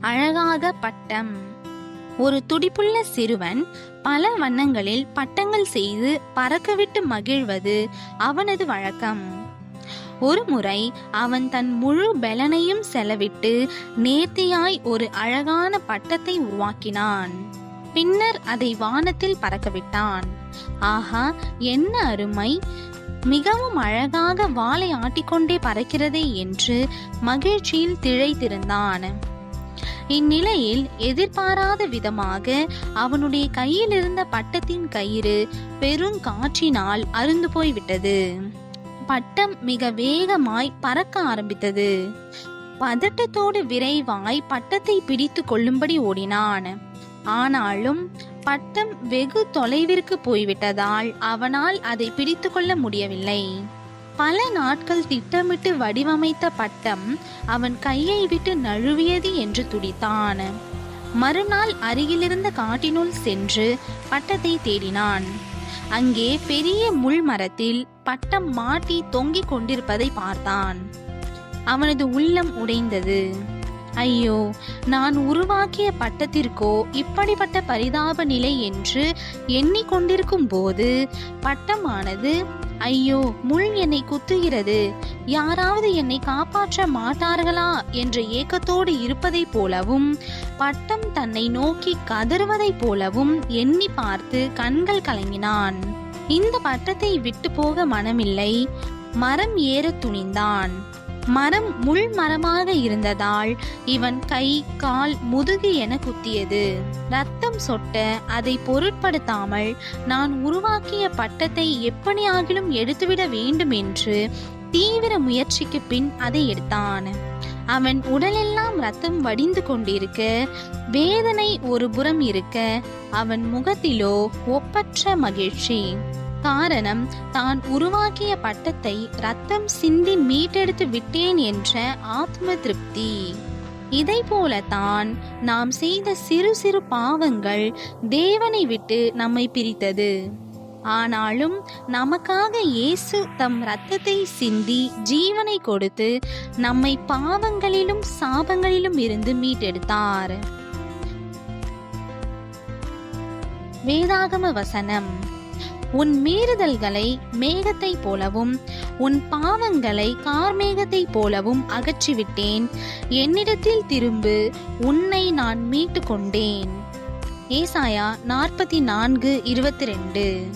அழகாக பட்டம் ஒரு துடிப்புள்ள சிறுவன் பல வண்ணங்களில் பட்டங்கள் செய்து பறக்கவிட்டு மகிழ்வது அவனது வழக்கம். ஒரு முறை அவன் தன் முழு பலனையும் செலவிட்டு நேர்த்தியாய் ஒரு அழகான பட்டத்தை உருவாக்கினான். பின்னர் அதை வானத்தில் பறக்கவிட்டான். ஆஹா என்ன அருமை! மிகவும் அழகாக வாளை ஆட்டிக்கொண்டே பறக்கிறதே என்று மகிழ்ச்சியில் திழைத்திருந்தான் இந்நிலையில் எதிர்பாராத விதமாக அவனுடைய கையில் இருந்த பட்டத்தின் கயிறு பெரும் காற்றினால் அருந்து போய்விட்டது. பட்டம் மிக வேகமாய் பறக்க ஆரம்பித்தது. பதட்டத்தோடு விரைவாய் பட்டத்தை பிடித்து கொள்ளும்படி ஓடினான். ஆனாலும் பட்டம் வெகு தொலைவிற்கு போய்விட்டதால் அவனால் அதை பிடித்து கொள்ள முடியவில்லை. பல நாட்கள் திட்டமிட்டு வடிவமைத்த பட்டம் அவன் கையை விட்டு நழுவியது என்று துடித்தான். மறுநாள் அருகிலிருந்த காட்டினுள் சென்று பட்டத்தை தேடினான். அங்கே பெரிய முள் மரத்தில் பட்டம் மாட்டி தொங்கிக் கொண்டிருப்பதை பார்த்தான். அவனது உள்ளம் உடைந்தது. ஐயோ நான் உருவாக்கிய பட்டத்திற்கோ இப்படிப்பட்ட பரிதாப நிலை என்று எண்ணிக்கொண்டிருக்கும் போது பட்டமானது ஐயோ முள் என்னை குத்துகிறது. யாராவது என்னை காப்பாற்ற மாட்டார்களா என்ற ஏக்கத்தோடு இருப்பதைப் போலவும் பட்டம் தன்னை நோக்கி கதறுவதைப் போலவும் எண்ணி பார்த்து கண்கள் கலங்கினான். இந்த பட்டத்தை விட்டு போக மனமில்லை. மரம் ஏற துணிந்தான். மரம் முள் மரமாக இருந்ததால் இவன் கை கால் முதுகு என குத்தியது. ரத்தம் சொட்ட அதை பொருட்படுத்தாமல் நான் உருவாக்கிய பட்டத்தை எப்படியாகிலும் எடுத்துவிட வேண்டும் என்று தீவிர முயற்சிக்கு பின் அதை எடுத்தான். அவன் உடலெல்லாம் ரத்தம் வடிந்து கொண்டிருக்க வேதனை ஒரு புறம் இருக்க அவன் முகத்திலோ ஒப்பற்ற மகிழ்ச்சி. காரணம் தான் உருவாக்கிய பட்டத்தை ரத்தம் சிந்தி மீட்டெடுத்து விட்டேன் என்ற ஆத்ம திருப்தி. இதை போலத்தான் நாம் செய்த சிறு சிறு பாவங்கள் தேவனை விட்டு நம்மை பிரித்தது. ஆனாலும் நமக்காக இயேசு தம் இரத்தத்தை சிந்தி ஜீவனை கொடுத்து நம்மை பாவங்களிலும் சாபங்களிலும் இருந்து மீட்டெடுத்தார். வேதாகம வசனம். உன் மீறுதல்களை மேகத்தைப் போலவும் உன் பாவங்களை கார்மேகத்தைப் போலவும் அகற்றிவிட்டேன். என்னிடத்தில் திரும்பு உன்னை நான் மீட்டு கொண்டேன் ஏசாயா நாற்பத்தி நான்கு இருபத்தி ரெண்டு.